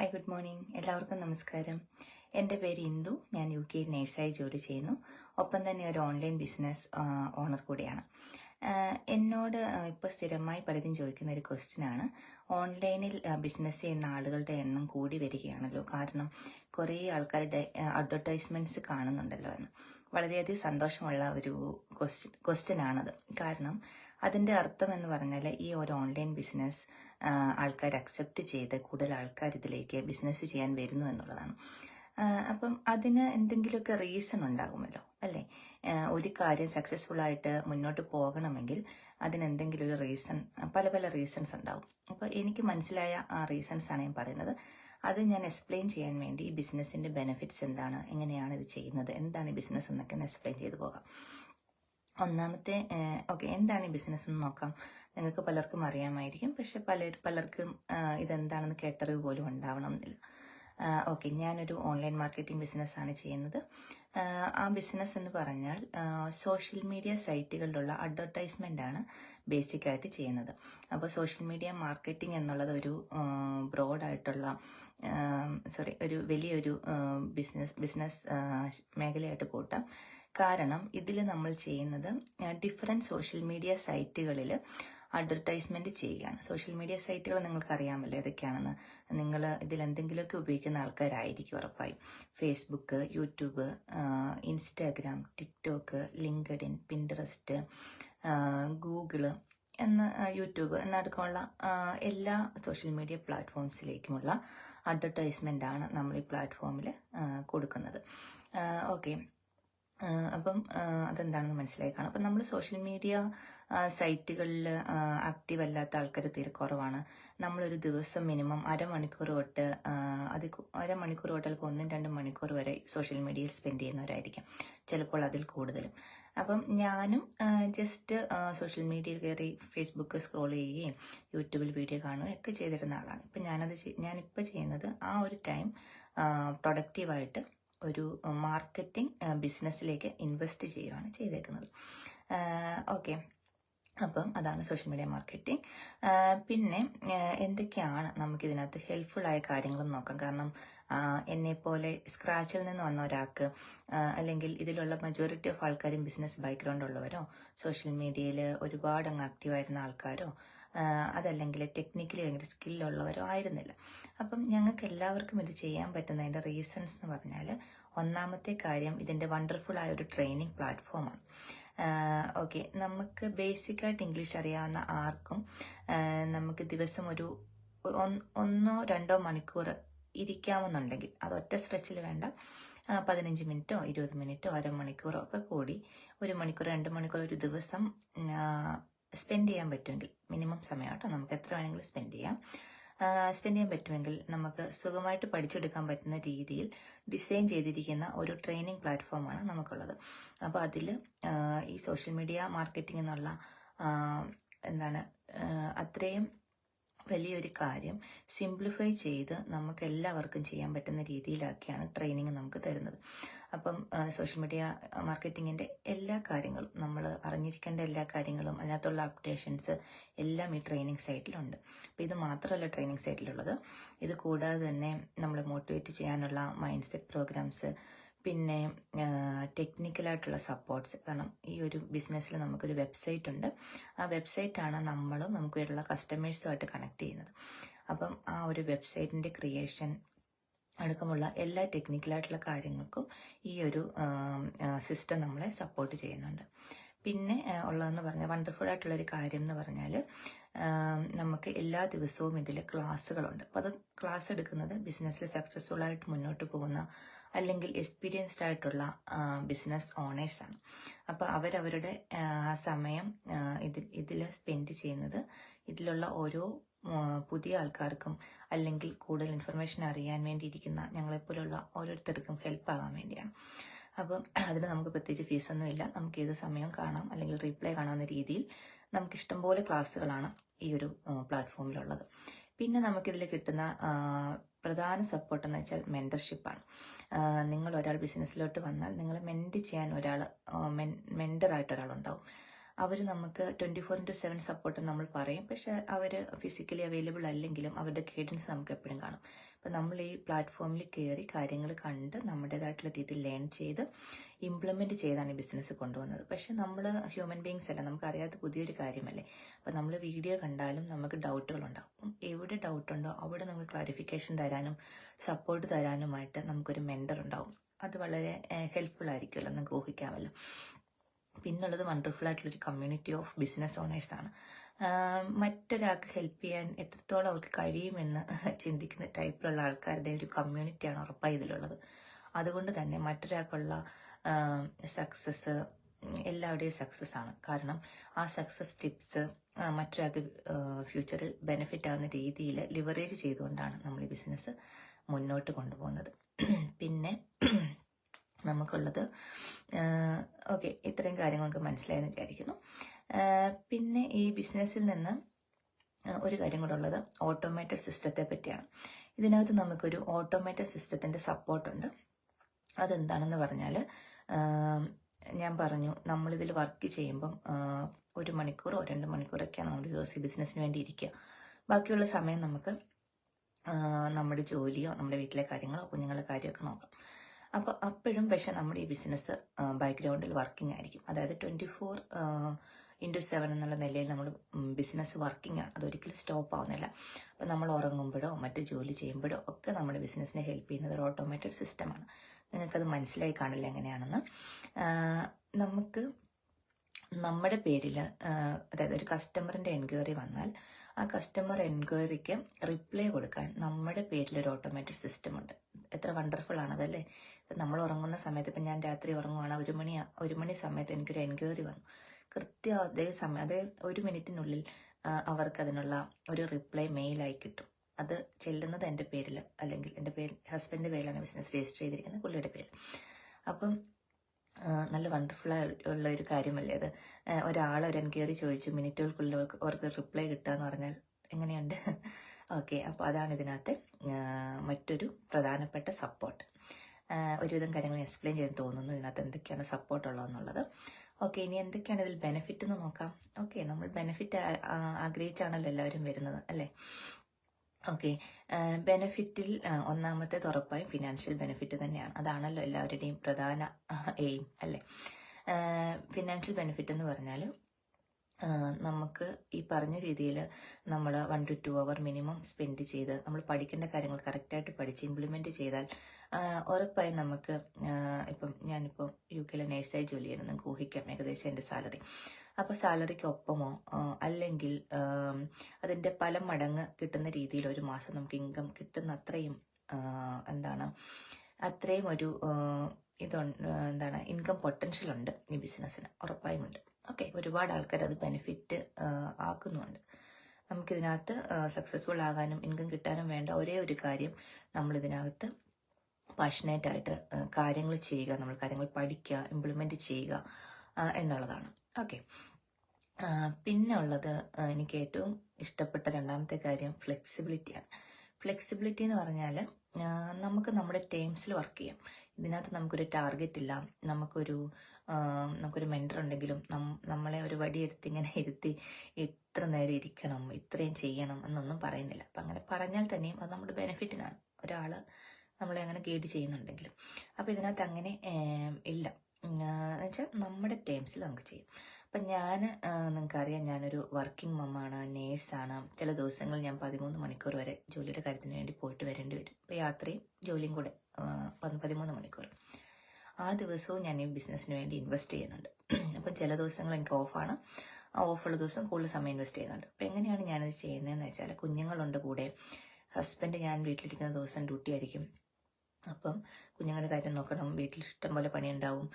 Hi good morning എല്ലാവർക്കും നമസ്കാരം. എന്റെ പേര് ഇന്ദു. ഞാൻ യു കെയിൽ നേഴ്സായി ജോലി ചെയ്യുന്നു. ഒപ്പം തന്നെ ഒരു ഓൺലൈൻ ബിസിനസ് ഓണർ കൂടിയാണ്. എന്നോട് ഇപ്പോൾ സ്ഥിരമായി പലരും ചോദിക്കുന്ന ഒരു ക്വസ്റ്റ്യൻ ആണ്. ഓൺലൈനിൽ ബിസിനസ് ചെയ്യുന്ന ആളുകളുടെ എണ്ണം കൂടി വരികയാണല്ലോ. കാരണം കുറേ ആൾക്കാരുടെ അഡ്വർടൈസ്മെന്റ്സ് കാണുന്നുണ്ടല്ലോ എന്ന്. വളരെയധികം സന്തോഷമുള്ള ഒരു ക്വസ്റ്റ്യൻ ക്വസ്റ്റ്യൻ ആണത്. കാരണം അതിന്റെ അർത്ഥം എന്ന് പറഞ്ഞാൽ ഈ ഒരു ഓൺലൈൻ ബിസിനസ് ആൾക്കാർ അക്സെപ്റ്റ് ചെയ്ത് കൂടുതൽ ആൾക്കാർ ഇതിലേക്ക് ബിസിനസ് ചെയ്യാൻ വരുന്നു എന്നുള്ളതാണ്. അപ്പം അതിന് എന്തെങ്കിലുമൊക്കെ റീസൺ ഉണ്ടാകുമല്ലോ അല്ലേ? ഒരു കാര്യം സക്സസ്ഫുൾ ആയിട്ട് മുന്നോട്ട് പോകണമെങ്കിൽ അതിന് എന്തെങ്കിലും ഒരു റീസൺ പല പല റീസൺസ് ഉണ്ടാകും അപ്പോൾ എനിക്ക് മനസ്സിലായ ആ റീസൺസ് ആണ് ഞാൻ പറയുന്നത്. അത് ഞാൻ എക്സ്പ്ലെയിൻ ചെയ്യാൻ വേണ്ടി ഈ ബിസിനസ്സിന്റെ ബെനിഫിറ്റ്സ് എന്താണ് എങ്ങനെയാണ് ഇത് ചെയ്യുന്നത് എന്താണ് ഈ ബിസിനസ് എന്നൊക്കെ എക്സ്പ്ലെയിൻ ചെയ്തു പോകാം. ഒന്നാമത്തെ ഓക്കെ എന്താണ് ഈ ബിസിനസ് എന്ന് നോക്കാം. നിങ്ങൾക്ക് പലർക്കും അറിയാമായിരിക്കും. പക്ഷെ പല പലർക്കും ഇതെന്താണെന്ന് കേട്ടറിവ് പോലും ഉണ്ടാവണമെന്നില്ല. ഓക്കെ ഞാനൊരു ഓൺലൈൻ മാർക്കറ്റിംഗ് ബിസിനസ്സാണ് ചെയ്യുന്നത്. ആ, ബിസിനസ് എന്ന് പറഞ്ഞാൽ സോഷ്യൽ മീഡിയ സൈറ്റുകളിലുള്ള അഡ്വർടൈസ്മെന്റ് ആണ് ബേസിക് ആയിട്ട് ചെയ്യുന്നത്. അപ്പോൾ സോഷ്യൽ മീഡിയ മാർക്കറ്റിംഗ് എന്നുള്ളത് ഒരു ബ്രോഡായിട്ടുള്ള സോറി ഒരു വലിയൊരു ബിസിനസ് ബിസിനസ് മേഖലയായിട്ട് കൂട്ടാം. കാരണം ഇതിൽ നമ്മൾ ചെയ്യുന്നത് ഡിഫറെന്റ് സോഷ്യൽ മീഡിയ സൈറ്റുകളിൽ അഡ്വർടൈസ്മെന്റ് ചെയ്യുകയാണ്. സോഷ്യൽ മീഡിയ സൈറ്റുകൾ നിങ്ങൾക്ക് അറിയാമല്ലോ ഏതൊക്കെയാണെന്ന്. നിങ്ങൾ ഇതിൽ എന്തെങ്കിലുമൊക്കെ ഉപയോഗിക്കുന്ന ആൾക്കാരായിരിക്കും ഉറപ്പായി. Facebook YouTube Instagram TikTok LinkedIn Pinterest Google എന്ന യൂട്യൂബ് എന്നടക്കമുള്ള എല്ലാ സോഷ്യൽ മീഡിയ പ്ലാറ്റ്ഫോംസിലേക്കുമുള്ള അഡ്വർടൈസ്മെന്റ് ആണ് നമ്മൾ ഈ പ്ലാറ്റ്ഫോമിൽ കൊടുക്കുന്നത്. ഓക്കെ അപ്പം അതെന്താണെന്ന് മനസ്സിലായി കാണാം. അപ്പം നമ്മൾ സോഷ്യൽ മീഡിയ സൈറ്റുകളിൽ ആക്റ്റീവ് അല്ലാത്ത ആൾക്കാർ തീരെ കുറവാണ്. നമ്മളൊരു ദിവസം മിനിമം അരമണിക്കൂർ തൊട്ട് അത് അരമണിക്കൂർ തൊട്ട് ചിലപ്പോൾ ഒന്നും രണ്ടും മണിക്കൂർ വരെ സോഷ്യൽ മീഡിയയിൽ സ്പെൻഡ് ചെയ്യുന്നവരായിരിക്കും. ചിലപ്പോൾ അതിൽ കൂടുതലും. അപ്പം ഞാനും ജസ്റ്റ് സോഷ്യൽ മീഡിയയിൽ കയറി ഫേസ്ബുക്ക് സ്ക്രോൾ ചെയ്യുകയും യൂട്യൂബിൽ വീഡിയോ കാണുകയും ഒക്കെ ചെയ്തിരുന്ന ആളാണ്. ഇപ്പം ഞാനത് ഞാനിപ്പോൾ ചെയ്യുന്നത് ആ ഒരു ടൈം പ്രൊഡക്റ്റീവായിട്ട് ഒരു മാർക്കറ്റിംഗ് ബിസിനസ്സിലേക്ക് ഇൻവെസ്റ്റ് ചെയ്യുകയാണ് ചെയ്തേക്കുന്നത്. ഓക്കെ അപ്പം അതാണ് സോഷ്യൽ മീഡിയ മാർക്കറ്റിംഗ് പിന്നെ എന്തൊക്കെയാണ് നമുക്കിതിനകത്ത് ഹെൽപ്ഫുൾ ആയ കാര്യങ്ങളും നോക്കാം. കാരണം എന്നെ പോലെ സ്ക്രാച്ചിൽ നിന്ന് വന്ന ഒരാൾക്ക് അല്ലെങ്കിൽ ഇതിലുള്ള മെജോറിറ്റി ഓഫ് ആൾക്കാരും ബിസിനസ് ബാക്ക്ഗ്രൗണ്ട് ഉള്ളവരോ സോഷ്യൽ മീഡിയയിൽ ഒരുപാട് അങ്ങ് ആക്റ്റീവായിരുന്ന ആൾക്കാരോ അതല്ലെങ്കിൽ ടെക്നിക്കലി ഭയങ്കര സ്കില്ലുള്ളവരോ ആയിരുന്നില്ല. അപ്പം ഞങ്ങൾക്ക് എല്ലാവർക്കും ഇത് ചെയ്യാൻ പറ്റുന്നതിന്റെ റീസൺസ് എന്ന് പറഞ്ഞാൽ ഒന്നാമത്തെ കാര്യം ഇതിന്റെ വണ്ടർഫുൾ ആയ ഒരു ട്രെയിനിങ് പ്ലാറ്റ്ഫോമാണ് ഓക്കെ നമുക്ക് ബേസിക്കായിട്ട് ഇംഗ്ലീഷ് അറിയാവുന്ന ആർക്കും നമുക്ക് ദിവസം ഒരു ഒന്നോ രണ്ടോ മണിക്കൂർ ഇരിക്കാമെന്നുണ്ടെങ്കിൽ അത് ഒറ്റ സ്ട്രെച്ചിൽ വേണ്ട. പതിനഞ്ച് മിനിറ്റോ ഇരുപത് മിനിറ്റോ അരമണിക്കൂറോ ഒക്കെ കൂടി ഒരു മണിക്കൂർ രണ്ട് മണിക്കൂർ ഒരു ദിവസം സ്പെൻഡ് ചെയ്യാൻ പറ്റുമെങ്കിൽ മിനിമം സമയം കേട്ടോ നമുക്ക് എത്ര വേണമെങ്കിലും സ്പെൻഡ് ചെയ്യാം. സ്പെൻഡ് ചെയ്യാൻ പറ്റുമെങ്കിൽ നമുക്ക് സുഖമായിട്ട് പഠിച്ചെടുക്കാൻ പറ്റുന്ന രീതിയിൽ ഡിസൈൻ ചെയ്തിരിക്കുന്ന ഒരു ട്രെയിനിങ് പ്ലാറ്റ്ഫോമാണ് നമുക്കുള്ളത്. അപ്പോൾ അതിൽ ഈ സോഷ്യൽ മീഡിയ മാർക്കറ്റിംഗ് എന്നുള്ള എന്താണ് അത്രയും വലിയൊരു കാര്യം സിംപ്ലിഫൈ ചെയ്ത് നമുക്ക് എല്ലാവർക്കും ചെയ്യാൻ പറ്റുന്ന രീതിയിലാക്കിയാണ് ട്രെയിനിങ് നമുക്ക് തരുന്നത്. അപ്പം സോഷ്യൽ മീഡിയ മാർക്കറ്റിങ്ങിന്റെ എല്ലാ കാര്യങ്ങളും നമ്മൾ അറിഞ്ഞിരിക്കേണ്ട എല്ലാ കാര്യങ്ങളും അതിനകത്തുള്ള അപ്ഡേഷൻസ് എല്ലാം ഈ ട്രെയിനിങ് സൈറ്റിലുണ്ട് അപ്പോൾ ഇത് മാത്രമല്ല ട്രെയിനിങ് സൈറ്റിലുള്ളത് ഇത് കൂടാതെ തന്നെ നമ്മളെ മോട്ടിവേറ്റ് ചെയ്യാനുള്ള മൈൻഡ് സെറ്റ് പ്രോഗ്രാംസ് പിന്നെ ടെക്നിക്കലായിട്ടുള്ള സപ്പോർട്ട്സ് കാരണം ഈ ഒരു ബിസിനസ്സിൽ നമുക്കൊരു വെബ്സൈറ്റ് ഉണ്ട്. ആ വെബ്സൈറ്റാണ് നമ്മളും നമുക്ക് നമുക്കുള്ള കസ്റ്റമേഴ്സുമായിട്ട് കണക്ട് ചെയ്യുന്നത്. അപ്പം ആ ഒരു വെബ്സൈറ്റിന്റെ ക്രിയേഷൻ അടക്കമുള്ള എല്ലാ ടെക്നിക്കലായിട്ടുള്ള കാര്യങ്ങൾക്കും ഈ ഒരു സിസ്റ്റം നമ്മളെ സപ്പോർട്ട് ചെയ്യുന്നുണ്ട്. പിന്നെ ഉള്ളതെന്ന് പറഞ്ഞാൽ വണ്ടർഫുൾ ആയിട്ടുള്ളൊരു കാര്യം എന്ന് പറഞ്ഞാൽ നമുക്ക് എല്ലാ ദിവസവും ഇതിൽ ക്ലാസ്സുകളുണ്ട്. അപ്പോൾ അത് ക്ലാസ് എടുക്കുന്നത് ബിസിനസ്സിൽ സക്സസ്ഫുൾ ആയിട്ട് മുന്നോട്ട് പോകുന്ന അല്ലെങ്കിൽ എക്സ്പീരിയൻസ്ഡ് ആയിട്ടുള്ള ബിസിനസ് ഓണേഴ്സാണ് അപ്പോൾ അവരവരുടെ സമയം ഇതിൽ ഇതിൽ സ്പെൻഡ് ചെയ്യുന്നത് ഇതിലുള്ള ഓരോ പുതിയ ആൾക്കാർക്കും അല്ലെങ്കിൽ കൂടുതൽ ഇൻഫർമേഷൻ അറിയാൻ വേണ്ടിയിരിക്കുന്ന ഞങ്ങളെപ്പോലുള്ള ഓരോരുത്തർക്കും ഹെൽപ്പ് ആകാൻ വേണ്ടിയാണ്. അപ്പം അതിന് നമുക്ക് പ്രത്യേകിച്ച് ഫീസൊന്നുമില്ല. നമുക്ക് ഏത് സമയം കാണാം അല്ലെങ്കിൽ റീപ്ലൈ കാണാവുന്ന രീതിയിൽ നമുക്ക് ഇഷ്ടംപോലെ ക്ലാസ്സുകളാണ് ഈ ഒരു പ്ലാറ്റ്ഫോമിലുള്ളത് പിന്നെ നമുക്കിതിൽ കിട്ടുന്ന പ്രധാന സപ്പോർട്ട് എന്ന് വെച്ചാൽ മെന്റർഷിപ്പാണ് നിങ്ങൾ ഒരാൾ ബിസിനസ്സിലോട്ട് വന്നാൽ നിങ്ങളെ മെന്റ് ചെയ്യാൻ ഒരാൾ മെന്ററായിട്ട് ഒരാളുണ്ടാവും അവർ നമുക്ക് twenty four into seven support നമ്മൾ പറയും. പക്ഷേ അവർ ഫിസിക്കലി അവൈലബിൾ അല്ലെങ്കിലും അവരുടെ ഗൈഡൻസ് നമുക്ക് എപ്പോഴും കാണും. അപ്പം നമ്മൾ ഈ പ്ലാറ്റ്ഫോമിൽ കയറി കാര്യങ്ങൾ കണ്ട് നമ്മുടേതായിട്ടുള്ള രീതിയിൽ ലേൺ ചെയ്ത് ഇംപ്ലിമെന്റ് ചെയ്താണ് ഈ ബിസിനസ് കൊണ്ടുവന്നത്. പക്ഷേ നമ്മൾ ഹ്യൂമൻ ബീങ്സ് അല്ല നമുക്കറിയാത്ത പുതിയൊരു കാര്യമല്ലേ? അപ്പം നമ്മൾ വീഡിയോ കണ്ടാലും നമുക്ക് ഡൗട്ടുകളുണ്ടാകും അപ്പം എവിടെ ഡൗട്ടുണ്ടോ അവിടെ നമുക്ക് ക്ലാരിഫിക്കേഷൻ തരാനും സപ്പോർട്ട് തരാനുമായിട്ട് നമുക്കൊരു മെൻഡർ ഉണ്ടാവും. അത് വളരെ ഹെൽപ്ഫുൾ ആയിരിക്കുമല്ലോ നമുക്ക് ഊഹിക്കാമല്ലോ. പിന്നുള്ളത് വണ്ടർഫുൾ ആയിട്ടുള്ളൊരു കമ്മ്യൂണിറ്റി ഓഫ് ബിസിനസ് ഓണേഴ്സ് ആണ്. ആഹ് മറ്റൊരാൾക്ക് ഹെൽപ്പ് ചെയ്യാൻ എത്രത്തോളം അവർക്ക് കഴിയുമെന്ന് ചിന്തിക്കുന്ന ടൈപ്പിലുള്ള ആൾക്കാരുടെ ഒരു കമ്മ്യൂണിറ്റിയാണ് ഉറപ്പായി ഇതിലുള്ളത്. അതുകൊണ്ട് തന്നെ മറ്റൊരാൾക്കുള്ള സക്സസ് എല്ലാവരുടെയും സക്സസ് ആണ്. കാരണം ആ സക്സസ് ടിപ്സ് മറ്റൊരാൾക്ക് ഫ്യൂച്ചറിൽ ബെനിഫിറ്റ് ആവുന്ന രീതിയിൽ ലിവറേജ് ചെയ്തുകൊണ്ടാണ് നമ്മൾ ഈ ബിസിനസ് മുന്നോട്ട് കൊണ്ടുപോകുന്നത്. പിന്നെ നമുക്കുള്ളത്. ഓക്കെ ഇത്രയും കാര്യങ്ങളൊക്കെ മനസ്സിലായെന്ന് വിചാരിക്കുന്നു. പിന്നെ ഈ ബിസിനസ്സിൽ നിന്ന് ഒരു കാര്യം കൂടെ ഉള്ളത് ഓട്ടോമേറ്റഡ് സിസ്റ്റത്തെ പറ്റിയാണ്. ഇതിനകത്ത് നമുക്കൊരു ഓട്ടോമേറ്റഡ് സിസ്റ്റത്തിന്റെ സപ്പോർട്ടുണ്ട് അതെന്താണെന്ന് പറഞ്ഞാൽ ഞാൻ പറഞ്ഞു നമ്മളിതിൽ വർക്ക് ചെയ്യുമ്പം ഒരു മണിക്കൂറോ രണ്ട് മണിക്കൂറൊക്കെയാണ് നമ്മൾ യൂസ് ബിസിനസ്സിന് വേണ്ടി ഇരിക്കുക. ബാക്കിയുള്ള സമയം നമുക്ക് നമ്മുടെ ജോലിയോ നമ്മുടെ വീട്ടിലെ കാര്യങ്ങളോ കുഞ്ഞുങ്ങളുടെ കാര്യമൊക്കെ നോക്കാം. അപ്പോൾ അപ്പോഴും പക്ഷെ നമ്മുടെ ഈ ബിസിനസ് ബാക്ക്ഗ്രൗണ്ടിൽ വർക്കിംഗ് ആയിരിക്കും. അതായത് ട്വന്റി ഫോർ ഇന്റു സെവൻ എന്നുള്ള നിലയിൽ നമ്മൾ ബിസിനസ് വർക്കിംഗ് ആണ്. അതൊരിക്കലും സ്റ്റോപ്പ് ആവുന്നില്ല. അപ്പോൾ നമ്മൾ ഉറങ്ങുമ്പോഴോ മറ്റ് ജോലി ചെയ്യുമ്പോഴോ ഒക്കെ നമ്മുടെ ബിസിനസ്സിനെ ഹെൽപ്പ് ചെയ്യുന്നത് ഒരു ഓട്ടോമേറ്റഡ് സിസ്റ്റമാണ് നിങ്ങൾക്കത് മനസ്സിലായി കാണില്ല എങ്ങനെയാണെന്ന്. നമുക്ക് നമ്മുടെ പേരിൽ അതായത് ഒരു കസ്റ്റമറിന്റെ എൻക്വയറി വന്നാൽ ആ കസ്റ്റമർ എൻക്വയറിക്ക് റിപ്ലൈ കൊടുക്കാൻ നമ്മുടെ പേരിൽ ഒരു ഓട്ടോമാറ്റിക് സിസ്റ്റം ഉണ്ട്. എത്ര വണ്ടർഫുൾ ആണതല്ലേ നമ്മൾ ഉറങ്ങുന്ന സമയത്ത് ഇപ്പം ഞാൻ രാത്രി ഉറങ്ങുവാണ് ഒരു മണി ഒരു മണി സമയത്ത് എനിക്കൊരു എൻക്വയറി വന്നു. കൃത്യം അതേ സമയം അതേ ഒരു മിനിറ്റിനുള്ളിൽ അവർക്ക് അതിനുള്ള ഒരു റിപ്ലൈ മെയിലായി കിട്ടും. അത് ചെല്ലുന്നത് എന്റെ പേരിൽ അല്ലെങ്കിൽ എന്റെ പേര് ഹസ്ബൻഡിന്റെ പേരിലാണ് ബിസിനസ് രജിസ്റ്റർ ചെയ്തിരിക്കുന്നത് പുള്ളിയുടെ പേര് അപ്പം നല്ല വണ്ടർഫുൾ ഉള്ള ഒരു കാര്യമല്ലേ അത്? ഒരാൾ ഒരു എൻക്വയറി ചോദിച്ചു മിനിറ്റുകൾക്കുള്ളിൽ അവർക്ക് റിപ്ലൈ കിട്ടുക എന്ന് പറഞ്ഞാൽ എങ്ങനെയുണ്ട്? ഓക്കെ അപ്പോൾ അതാണ് ഇതിനകത്ത് മറ്റൊരു പ്രധാനപ്പെട്ട സപ്പോർട്ട് ഒരുവിധം കാര്യങ്ങൾ എക്സ്പ്ലെയിൻ ചെയ്യാൻ തോന്നുന്നു ഇതിനകത്ത് എന്തൊക്കെയാണ് സപ്പോർട്ട് ഉള്ളതെന്നുള്ളത്. ഓക്കെ ഇനി എന്തൊക്കെയാണ് ഇതിൽ ബെനിഫിറ്റ് എന്ന് നോക്കാം. ഓക്കെ നമ്മൾ ബെനിഫിറ്റ് ആഗ്രഹിച്ചാണല്ലോ എല്ലാവരും വരുന്നത് അല്ലേ? ഓക്കെ. ബെനഫിറ്റിൽ ഒന്നാമത്തെ ഉറപ്പായും ഫിനാൻഷ്യൽ ബെനിഫിറ്റ് തന്നെയാണ്. അതാണല്ലോ എല്ലാവരുടെയും പ്രധാന എയിം അല്ലേ? ഫിനാൻഷ്യൽ ബെനിഫിറ്റ് എന്ന് പറഞ്ഞാൽ നമുക്ക് ഈ പറഞ്ഞ രീതിയിൽ നമ്മൾ വൺ ടു ടു അവർ മിനിമം സ്പെൻഡ് ചെയ്ത് നമ്മൾ പഠിക്കേണ്ട കാര്യങ്ങൾ കറക്റ്റായിട്ട് പഠിച്ച് ഇംപ്ലിമെന്റ് ചെയ്താൽ ഉറപ്പായും നമുക്ക് ഇപ്പം ഞാനിപ്പോൾ യു കെയിലെ നേഴ്സായി ജോലി ചെയ്യുന്നത് നിങ്ങൾക്ക് ഊഹിക്കാം ഏകദേശം എന്റെ സാലറി അപ്പോൾ സാലറിക്ക് ഒപ്പമോ അല്ലെങ്കിൽ അതിന്റെ പല മടങ്ങ് കിട്ടുന്ന രീതിയിൽ ഒരു മാസം നമുക്ക് ഇൻകം കിട്ടുന്ന അത്രയും എന്താണ് അത്രയും ഒരു ഇത് എന്താണ് ഇൻകം പൊട്ടൻഷ്യൽ ഉണ്ട് ഈ ബിസിനസ്സിന് ഉറപ്പായും ഉണ്ട് ഓക്കെ ഒരുപാട് ആൾക്കാർ അത് ബെനിഫിറ്റ് ആക്കുന്നുണ്ട്. നമുക്കിതിനകത്ത് സക്സസ്ഫുൾ ആകാനും ഇൻകം കിട്ടാനും വേണ്ട ഒരേ ഒരു കാര്യം നമ്മളിതിനകത്ത് പാഷനേറ്റ് ആയിട്ട് കാര്യങ്ങൾ ചെയ്യുക നമ്മൾ കാര്യങ്ങൾ പഠിക്കുക ഇംപ്ലിമെന്റ് ചെയ്യുക എന്നുള്ളതാണ്. ഓക്കെ പിന്നെ ഉള്ളത് എനിക്ക് ഏറ്റവും ഇഷ്ടപ്പെട്ട രണ്ടാമത്തെ കാര്യം ഫ്ലെക്സിബിലിറ്റിയാണ് ഫ്ലെക്സിബിലിറ്റി എന്ന് പറഞ്ഞാൽ നമുക്ക് നമ്മുടെ ടേംസിൽ വർക്ക് ചെയ്യാം. ഇതിനകത്ത് നമുക്കൊരു ടാർഗറ്റ് ഇല്ല. നമുക്കൊരു നമുക്കൊരു മെന്റർ ഉണ്ടെങ്കിലും നമ്മളെ ഒരു വടിയെടുത്ത് ഇങ്ങനെ ഇരുത്തി ഇത്ര നേരം ഇരിക്കണം ഇത്രയും ചെയ്യണം എന്നൊന്നും പറയുന്നില്ല. അപ്പം അങ്ങനെ പറഞ്ഞാൽ തന്നെയും അത് നമ്മുടെ ബെനിഫിറ്റിനാണ് ഒരാൾ നമ്മളെ അങ്ങനെ ഗൈഡ് ചെയ്യുന്നുണ്ടെങ്കിലും. അപ്പോൾ ഇതിനകത്ത് അങ്ങനെ ഇല്ല. എന്നുവെച്ചാൽ നമ്മുടെ ടേംസിൽ നമുക്ക് ചെയ്യും. അപ്പം ഞാൻ നിങ്ങൾക്കറിയാം ഞാനൊരു വർക്കിംഗ് മമ്മാണ് നേഴ്സാണ്. ചില ദിവസങ്ങളിൽ ഞാൻ പതിമൂന്ന് മണിക്കൂർ വരെ ജോലിയുടെ കാര്യത്തിന് വേണ്ടി പോയിട്ട് വരേണ്ടി വരും. അപ്പോൾ യാത്രയും ജോലിയും കൂടെ പതിമൂന്ന് മണിക്കൂർ. ആ ദിവസവും ഞാൻ ഈ ബിസിനസ്സിന് വേണ്ടി ഇൻവെസ്റ്റ് ചെയ്യുന്നുണ്ട്. അപ്പം ചില ദിവസങ്ങൾ എനിക്ക് ഓഫാണ്. ആ ഓഫുള്ള ദിവസം കൂടുതൽ സമയം ഇൻവെസ്റ്റ് ചെയ്യുന്നുണ്ട്. അപ്പം എങ്ങനെയാണ് ഞാനത് ചെയ്യുന്നതെന്ന് വെച്ചാൽ കുഞ്ഞുങ്ങളുണ്ട് കൂടെ. ഹസ്ബൻഡ് ഞാൻ വീട്ടിലിരിക്കുന്ന ദിവസം ഡ്യൂട്ടി ആയിരിക്കും. അപ്പം കുഞ്ഞുങ്ങളുടെ കാര്യം നോക്കണം. വീട്ടിൽ ഇഷ്ടം പോലെ പണിയുണ്ടാവും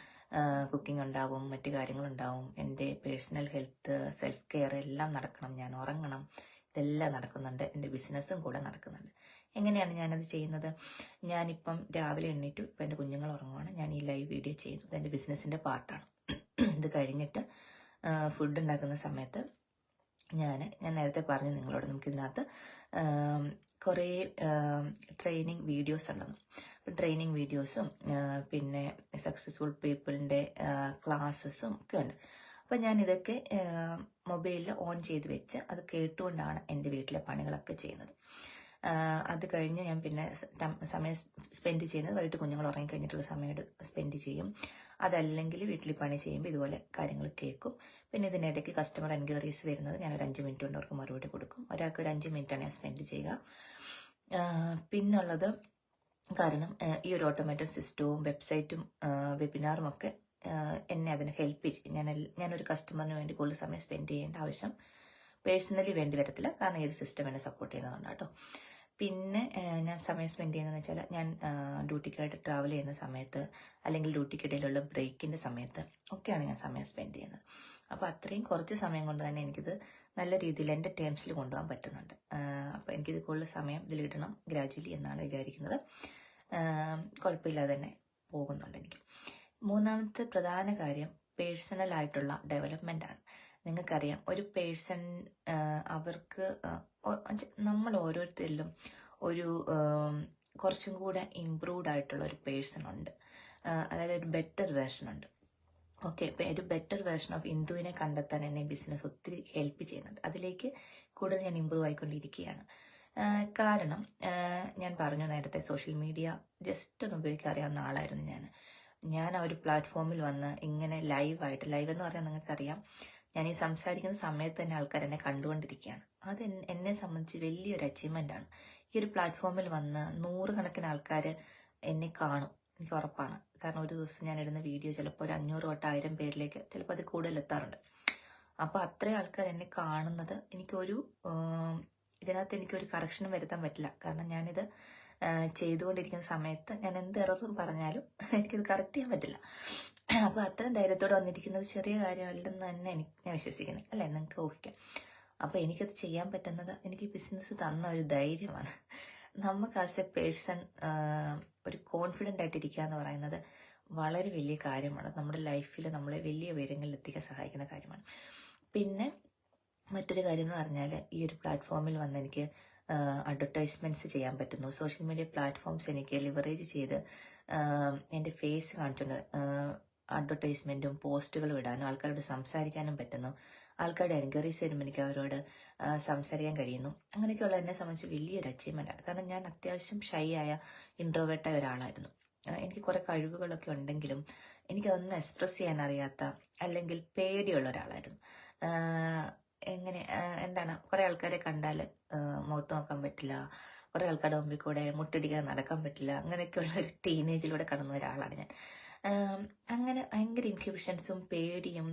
കുക്കിംഗ് ഉണ്ടാവും. മറ്റു കാര്യങ്ങളുണ്ടാവും. എന്റെ പേഴ്സണൽ ഹെൽത്ത് സെൽഫ് കെയർ എല്ലാം നടക്കണം. ഞാൻ ഉറങ്ങണം. ഇതെല്ലാം നടക്കുന്നുണ്ട്. എന്റെ ബിസിനസ്സും കൂടെ നടക്കുന്നുണ്ട്. എങ്ങനെയാണ് ഞാനത് ചെയ്യുന്നത്? ഞാനിപ്പം രാവിലെ എണ്ണീറ്റു ഇപ്പം എന്റെ കുഞ്ഞുങ്ങൾ ഉറങ്ങുവാണ്. ഞാൻ ഈ ലൈവ് വീഡിയോ ചെയ്യുന്നു ഇത് എന്റെ ബിസിനസ്സിന്റെ പാർട്ടാണ് ഇത് കഴിഞ്ഞിട്ട് ഫുഡ് ഉണ്ടാക്കുന്ന സമയത്ത് ഞാൻ ഞാൻ നേരത്തെ പറഞ്ഞു നിങ്ങളോട് നമുക്കിതിനകത്ത് കുറേ ട്രെയിനിങ് വീഡിയോസ് ഉണ്ടെന്ന്. അപ്പം ട്രെയിനിങ് വീഡിയോസും പിന്നെ സക്സസ്ഫുൾ പീപ്പിളിന്റെ ക്ലാസ്സസും ഒക്കെ ഉണ്ട്. അപ്പം ഞാൻ ഇതൊക്കെ മൊബൈലിൽ ഓൺ ചെയ്ത് വെച്ച് അത് കേട്ടുകൊണ്ടാണ് എന്റെ വീട്ടിലെ പണികളൊക്കെ ചെയ്യുന്നത്. അത് കഴിഞ്ഞ് ഞാൻ പിന്നെ സമയം സ്പെൻഡ് ചെയ്യുന്നത് വൈകിട്ട് കുഞ്ഞുങ്ങൾ ഉറങ്ങി കഴിഞ്ഞിട്ടുള്ള സമയം സ്പെൻഡ് ചെയ്യും. അതല്ലെങ്കിൽ വീട്ടിൽ പണി ചെയ്യുമ്പോൾ ഇതുപോലെ കാര്യങ്ങൾ കേൾക്കും. പിന്നെ ഇതിനിടയ്ക്ക് കസ്റ്റമർ എൻക്വയറീസ് വരുന്നത് ഞാൻ ഒരു അഞ്ച് മിനിറ്റ് കൊണ്ട് അവർക്ക് മറുപടി കൊടുക്കും. ഒരാൾക്ക് ഒരു അഞ്ച് മിനിറ്റാണ് ഞാൻ സ്പെൻഡ് ചെയ്യുക. പിന്നുള്ളത് കാരണം ഈ ഒരു ഓട്ടോമേറ്റഡ് സിസ്റ്റവും വെബ്സൈറ്റും വെബിനാറും ഒക്കെ എന്നെ അതിന് ഹെൽപ്പ് ചെയ്യും. ഞാൻ ഞാനൊരു കസ്റ്റമറിന് വേണ്ടി കൂടുതൽ സമയം സ്പെൻഡ് ചെയ്യേണ്ട ആവശ്യം പേഴ്സണലി വേണ്ടി വരത്തില്ല. കാരണം ഈ ഒരു സിസ്റ്റം എന്നെ സപ്പോർട്ട് ചെയ്യുന്നതുകൊണ്ട് കേട്ടോ പിന്നെ ഞാൻ സമയം സ്പെൻഡ് ചെയ്യുന്നതെന്ന് വെച്ചാൽ ഞാൻ ഡ്യൂട്ടിക്കായിട്ട് ട്രാവൽ ചെയ്യുന്ന സമയത്ത് അല്ലെങ്കിൽ ഡ്യൂട്ടിക്കിടയിലുള്ള ബ്രേക്കിന്റെ സമയത്ത് ഒക്കെയാണ് ഞാൻ സമയം സ്പെൻഡ് ചെയ്യുന്നത്. അപ്പോൾ അത്രയും കുറച്ച് സമയം കൊണ്ട് തന്നെ എനിക്കിത് നല്ല രീതിയിൽ എന്റെ ടേംസിൽ കൊണ്ടുപോകാൻ പറ്റുന്നുണ്ട്. അപ്പോൾ എനിക്കിത് കൂടുതൽ സമയം ഇതിലിടണം ഗ്രാജുവലി എന്നാണ് വിചാരിക്കുന്നത്. കുഴപ്പമില്ലാതെ തന്നെ പോകുന്നുണ്ട് എനിക്ക്. മൂന്നാമത്തെ പ്രധാന കാര്യം പേഴ്സണൽ ആയിട്ടുള്ള ഡെവലപ്മെന്റ് ആണ്. നിങ്ങൾക്കറിയാം ഒരു പേഴ്സൺ അവർക്ക് നമ്മൾ ഓരോരുത്തരിലും ഒരു കുറച്ചും കൂടെ ഇമ്പ്രൂവ്ഡ് ആയിട്ടുള്ള ഒരു പേഴ്സൺ ഉണ്ട്. അതായത് ഒരു ബെറ്റർ വേർഷൻ ഉണ്ട്. ഓക്കെ ഇപ്പം ഒരു ബെറ്റർ വേർഷൻ ഓഫ് ഇന്ദുവിനെ കണ്ടെത്താൻ എന്നെ ബിസിനസ് ഒത്തിരി ഹെൽപ്പ് ചെയ്യുന്നുണ്ട്. അതിലേക്ക് കൂടുതൽ ഞാൻ ഇമ്പ്രൂവ് ആയിക്കൊണ്ടിരിക്കുകയാണ്. കാരണം ഞാൻ പറഞ്ഞു നേരത്തെ സോഷ്യൽ മീഡിയ ജസ്റ്റ് ഒന്ന് ഉപയോഗിക്കാൻ അറിയാവുന്ന ആളായിരുന്നു ഞാൻ. ഞാൻ ആ ഒരു പ്ലാറ്റ്ഫോമിൽ വന്ന് ഇങ്ങനെ ലൈവായിട്ട് ലൈവ് എന്ന് പറഞ്ഞാൽ നിങ്ങൾക്കറിയാം ഞാൻ ഈ സംസാരിക്കുന്ന സമയത്ത് തന്നെ ആൾക്കാർ എന്നെ കണ്ടുകൊണ്ടിരിക്കുകയാണ്. അത് എന്നെ സംബന്ധിച്ച് വലിയൊരു അച്ചീവ്മെന്റ് ആണ്. ഈ ഒരു പ്ലാറ്റ്ഫോമിൽ വന്ന് നൂറുകണക്കിന് ആൾക്കാർ എന്നെ കാണും എനിക്ക് ഉറപ്പാണ്. കാരണം ഒരു ദിവസം ഞാൻ ഇടുന്ന വീഡിയോ ചിലപ്പോൾ ഒരു അഞ്ഞൂറ് തൊട്ട് ആയിരം പേരിലേക്ക് ചിലപ്പോൾ അത് കൂടുതൽ എത്താറുണ്ട്. അപ്പോൾ അത്രയും ആൾക്കാർ എന്നെ കാണുന്നത് എനിക്കൊരു ഇതിനകത്ത് എനിക്കൊരു കറക്ഷനും വരുത്താൻ പറ്റില്ല. കാരണം ഞാനിത് ചെയ്തുകൊണ്ടിരിക്കുന്ന സമയത്ത് ഞാൻ എന്ത് എററും പറഞ്ഞാലും എനിക്കിത് കറക്റ്റ് ചെയ്യാൻ പറ്റില്ല. അപ്പോൾ അത്രയും ധൈര്യത്തോടെ വന്നിരിക്കുന്നത് ചെറിയ കാര്യമല്ലെന്ന് തന്നെ എനിക്ക് ഞാൻ വിശ്വസിക്കുന്നു. അല്ലേ? നിങ്ങൾക്ക് ഊഹിക്കാം. അപ്പോൾ എനിക്കത് ചെയ്യാൻ പറ്റുന്നത് എനിക്ക് ബിസിനസ് തന്ന ഒരു ധൈര്യമാണ്. നമുക്ക് ആസ് എ പേഴ്സൺ ഒരു കോൺഫിഡന്റ് ആയിട്ടിരിക്കുക എന്ന് പറയുന്നത് വളരെ വലിയ കാര്യമാണ്. നമ്മുടെ ലൈഫിൽ നമ്മളെ വലിയ ഉയരങ്ങളിൽ എത്തിക്കാൻ സഹായിക്കുന്ന കാര്യമാണ്. പിന്നെ മറ്റൊരു കാര്യം എന്ന് പറഞ്ഞാൽ ഈ ഒരു പ്ലാറ്റ്ഫോമിൽ വന്ന് എനിക്ക് അഡ്വർടൈസ്മെന്റ്സ് ചെയ്യാൻ പറ്റുന്നു. സോഷ്യൽ മീഡിയ പ്ലാറ്റ്ഫോംസ് എനിക്ക് ലിവറേജ് ചെയ്ത് എന്റെ ഫേസ് കാണിച്ചുകൊണ്ട് അഡ്വർടൈസ്മെന്റും പോസ്റ്റുകളും ഇടാനും ആൾക്കാരോട് സംസാരിക്കാനും പറ്റുന്നു. ആൾക്കാരുടെ എൻക്വയറീസ് വരുമ്പോൾ എനിക്ക് അവരോട് സംസാരിക്കാൻ കഴിയുന്നു. അങ്ങനെയൊക്കെയുള്ള എന്നെ സംബന്ധിച്ച് വലിയൊരു ആണ്. കാരണം ഞാൻ അത്യാവശ്യം ഷൈ ആയ ഇൻട്രോവേർട്ടായ ഒരാളായിരുന്നു. എനിക്ക് കുറേ കഴിവുകളൊക്കെ ഉണ്ടെങ്കിലും എനിക്കതൊന്നും എക്സ്പ്രസ് ചെയ്യാൻ അറിയാത്ത അല്ലെങ്കിൽ പേടിയുള്ള ഒരാളായിരുന്നു. എങ്ങനെ എന്താണ്? കുറേ ആൾക്കാരെ കണ്ടാൽ മുഖത്ത് നോക്കാൻ പറ്റില്ല. കുറേ ആൾക്കാരുടെ മുമ്പിൽ കൂടെ മുട്ടടിക്കാതെ നടക്കാൻ പറ്റില്ല. അങ്ങനെയൊക്കെയുള്ള ഒരു ടീനേജിലൂടെ കടന്ന ഒരാളാണ് ഞാൻ. അങ്ങനെ ഭയങ്കര ഇൻക്യൂഷൻസും പേടിയും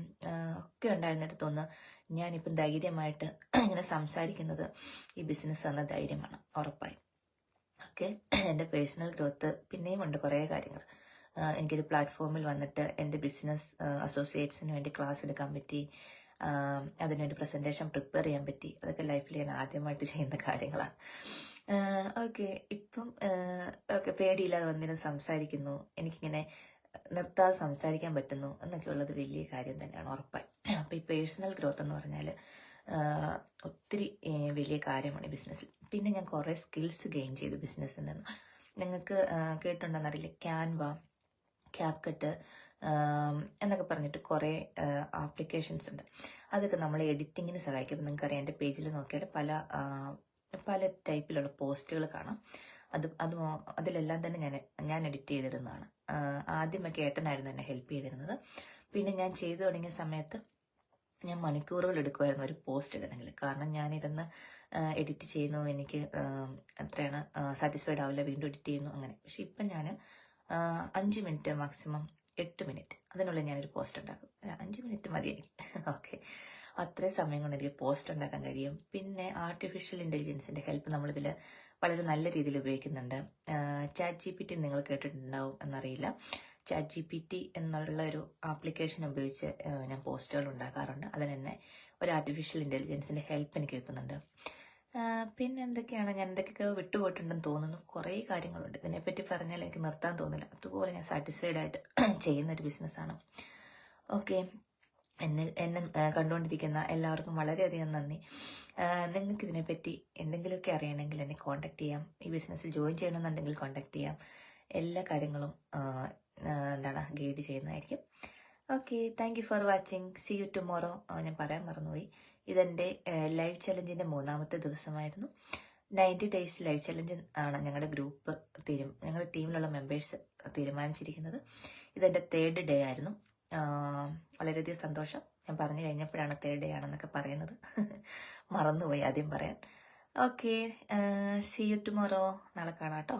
ഒക്കെ തോന്നുന്നു. ഞാനിപ്പം ധൈര്യമായിട്ട് ഇങ്ങനെ സംസാരിക്കുന്നത് ഈ ബിസിനസ് എന്ന ധൈര്യമാണ് ഉറപ്പായും. ഓക്കെ എന്റെ പേഴ്സണൽ ഗ്രോത്ത് പിന്നെയും ഉണ്ട് കുറേ കാര്യങ്ങൾ. എനിക്കൊരു പ്ലാറ്റ്ഫോമിൽ വന്നിട്ട് എന്റെ ബിസിനസ് അസോസിയേറ്റ്സിന് വേണ്ടി ക്ലാസ് എടുക്കാൻ പറ്റി അതിനൊരു പ്രസന്റേഷൻ പ്രിപ്പയർ ചെയ്യാൻ പറ്റി. അതൊക്കെ ലൈഫിൽ ഞാൻ ആദ്യമായിട്ട് ചെയ്യുന്ന കാര്യങ്ങളാണ്. ഓക്കെ ഇപ്പം ഓക്കെ പേടിയില്ലാതെ വന്നിരുന്ന് സംസാരിക്കുന്നു. എനിക്കിങ്ങനെ നിർത്താതെ സംസാരിക്കാൻ പറ്റുന്നു എന്നൊക്കെ ഉള്ളത് വലിയ കാര്യം തന്നെയാണ് ഉറപ്പായി. അപ്പോൾ ഈ പേഴ്സണൽ ഗ്രോത്ത് എന്ന് പറഞ്ഞാൽ ഒത്തിരി വലിയ കാര്യമാണ് ബിസിനസ്സിൽ പിന്നെ ഞാൻ കുറേ സ്കിൽസ് ഗെയിൻ ചെയ്തു ബിസിനസ്സിൽ നിന്ന്. നിങ്ങൾക്ക് കേട്ടുണ്ടെന്നറിയില്ല ക്യാൻവ ക്യാപ്കട്ട് എന്നൊക്കെ പറഞ്ഞിട്ട് കുറേ ആപ്ലിക്കേഷൻസ് ഉണ്ട്. അതൊക്കെ നമ്മൾ എഡിറ്റിങ്ങിന് സഹായിക്കും. നിങ്ങൾക്കറിയാം എന്റെ പേജിൽ നോക്കിയാൽ പല പല ടൈപ്പിലുള്ള പോസ്റ്റുകൾ കാണാം. അത് അത് അതിലെല്ലാം തന്നെ ഞാൻ ഞാൻ എഡിറ്റ് ചെയ്തിരുന്നതാണ് ആദ്യമൊക്കെ ഏട്ടനായിരുന്നു എന്നെ ഹെൽപ്പ് ചെയ്തിരുന്നത്. പിന്നെ ഞാൻ ചെയ്തു തുടങ്ങിയ സമയത്ത് ഞാൻ മണിക്കൂറുകൾ എടുക്കുമായിരുന്നു ഒരു പോസ്റ്റ് ഇടണമെങ്കിൽ. കാരണം ഞാനിരുന്ന് എഡിറ്റ് ചെയ്യുന്നു എനിക്ക് എത്രയാണ് സാറ്റിസ്ഫൈഡ് ആവില്ല വീണ്ടും എഡിറ്റ് ചെയ്യുന്നു അങ്ങനെ. പക്ഷെ ഇപ്പം ഞാൻ അഞ്ച് മിനിറ്റ് മാക്സിമം എട്ട് മിനിറ്റ് അതിനുള്ളിൽ ഞാനൊരു പോസ്റ്റ് ഉണ്ടാക്കും. അഞ്ച് മിനിറ്റ് മതി എനിക്ക്. ഓക്കെ അത്രയും സമയം കൊണ്ട് എനിക്ക് പോസ്റ്റ് ഉണ്ടാക്കാൻ കഴിയും. പിന്നെ ആർട്ടിഫിഷ്യൽ ഇന്റലിജൻസിന്റെ ഹെൽപ്പ് നമ്മളിതിൽ വളരെ നല്ല രീതിയിൽ ഉപയോഗിക്കുന്നുണ്ട്. ചാറ്റ് ജി പി ടി നിങ്ങൾ കേട്ടിട്ടുണ്ടാവും എന്നറിയില്ല. ചാറ്റ് ജി പി ടി എന്നുള്ള ഒരു ആപ്ലിക്കേഷൻ ഉപയോഗിച്ച് ഞാൻ പോസ്റ്റുകൾ ഉണ്ടാക്കാറുണ്ട്. അതിന് തന്നെ ഒരു ആർട്ടിഫിഷ്യൽ ഇന്റലിജൻസിന്റെ ഹെൽപ്പ് എനിക്ക് കിട്ടുന്നുണ്ട്. പിന്നെ എന്തൊക്കെയാണ്? ഞാൻ എന്തൊക്കെയൊക്കെ വിട്ടുപോയിട്ടുണ്ടെന്ന് തോന്നുന്നു. കുറേ കാര്യങ്ങളുണ്ട്. ഇതിനെപ്പറ്റി പറഞ്ഞാൽ എനിക്ക് നിർത്താൻ തോന്നില്ല. അതുപോലെ ഞാൻ സാറ്റിസ്ഫൈഡ് ആയിട്ട് ചെയ്യുന്ന ഒരു ബിസിനസ്സാണ് ഓക്കെ എന്നെ എന്നെ കണ്ടുകൊണ്ടിരിക്കുന്ന എല്ലാവർക്കും വളരെയധികം നന്ദി. നിങ്ങൾക്ക് ഇതിനെപ്പറ്റി എന്തെങ്കിലുമൊക്കെ അറിയണമെങ്കിൽ എന്നെ കോൺടാക്ട് ചെയ്യാം. ഈ ബിസിനസ്സിൽ ജോയിൻ ചെയ്യണമെന്നുണ്ടെങ്കിൽ കോൺടാക്ട് ചെയ്യാം. എല്ലാ കാര്യങ്ങളും എന്താണ് ഗൈഡ് ചെയ്യുന്നതായിരിക്കും. Okay thank you for watching see you tomorrow ഞാൻ പറയാൻ മറന്നുപോയി. ഇതെന്റെ ലൈവ് ചലഞ്ചിന്റെ മൂന്നാമത്തെ ദിവസമായിരുന്നു. നയന്റി ഡേയ്സ് ലൈവ് ചലഞ്ച് ആണ് ഞങ്ങളുടെ ഗ്രൂപ്പ് തീരും ഞങ്ങളുടെ ടീമിലുള്ള മെമ്പേഴ്സ് തീരുമാനിച്ചിരിക്കുന്നത്. ഇതെന്റെ തേർഡ് ഡേ ആയിരുന്നു. വളരെയധികം സന്തോഷം. ഞാൻ പറഞ്ഞു കഴിഞ്ഞപ്പോഴാണ് തേർഡ് ഡേ ആണെന്നൊക്കെ പറയുന്നത്. മറന്നുപോയി ആദ്യം പറയാൻ. ഓക്കെ സി യു ടുമോറോ നാളെ കാണാം കേട്ടോ.